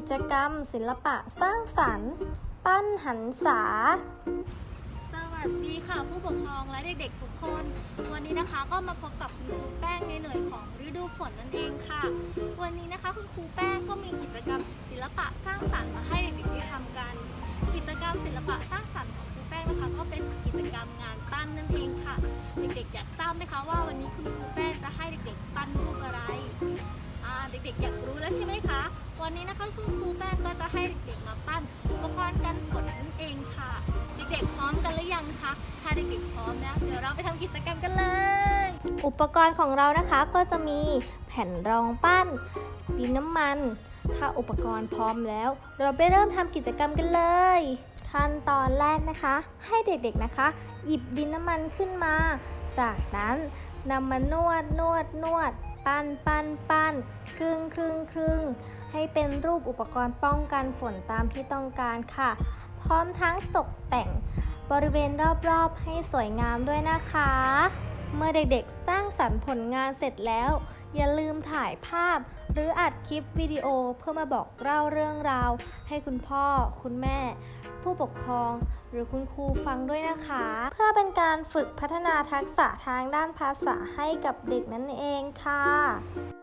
กิจกรรม ศิลปะสร้างสรรค์ ปั้นหันษา สวัสดีค่ะผู้ปกครองและเด็กๆทุกคน วันนี้นะคะก็มาพบกับคุณครูแป้งในหน่วยของฤดูฝนนั่นเองค่ะ วันนี้นะคะคุณครูแป้งก็มีกิจกรรม ศิลปะสร้างสรรค์มาให้เด็กๆได้ทำกัน กิจกรรมศิลปะสร้างสรรค์ของครูแป้งนะคะก็เป็นกิจกรรมงานปั้นนั่นเองค่ะ เด็กๆอยากทราบไหมคะว่าวันนี้คุณครูแป้งจะให้เด็กๆปั้นรูปอะไรอ่าเด็กๆอยากรู้แล้วใช่ไหมคะ วันนี้นะคะคุณครูแป้งก็จะให้เด็กๆมาปั้นอุปกรณ์กันฝนนั่นเองค่ะ เด็กๆพร้อมกันหรือยังคะถ้าเด็กๆพร้อมแล้วเดี๋ยวเราไปทำกิจกรรมกันเลย อุปกรณ์ของเรานะคะก็จะมีแผ่นรองปั้น ดินน้ำมัน ถ้าอุปกรณ์พร้อมแล้ว เราไปเริ่มทำกิจกรรมกันเลย ขั้นตอนแรกนะคะ ให้เด็กๆนะคะ หยิบดินน้ำมันขึ้นมา จากนั้น นำมานวดนวดนวด ปั้นปั้นปั้นครึ่งครึ่งครึ่งให้เป็นรูปอุปกรณ์ป้องกันฝนตามที่ต้องการค่ะ พร้อมทั้งตกแต่งบริเวณรอบๆ ให้สวยงามด้วยนะคะ เมื่อเด็กๆสร้างสรรค์ผลงานเสร็จแล้ว อย่าลืมถ่ายภาพ หรืออัดคลิปวิดีโอเพื่อมาบอกเล่าเรื่องราว ให้คุณพ่อ คุณแม่ ผู้ปกครอง หรือคุณครูฟังด้วยนะคะ เพื่อเป็นการฝึกพัฒนาทักษะทางด้านภาษาให้กับเด็กนั่นเองค่ะ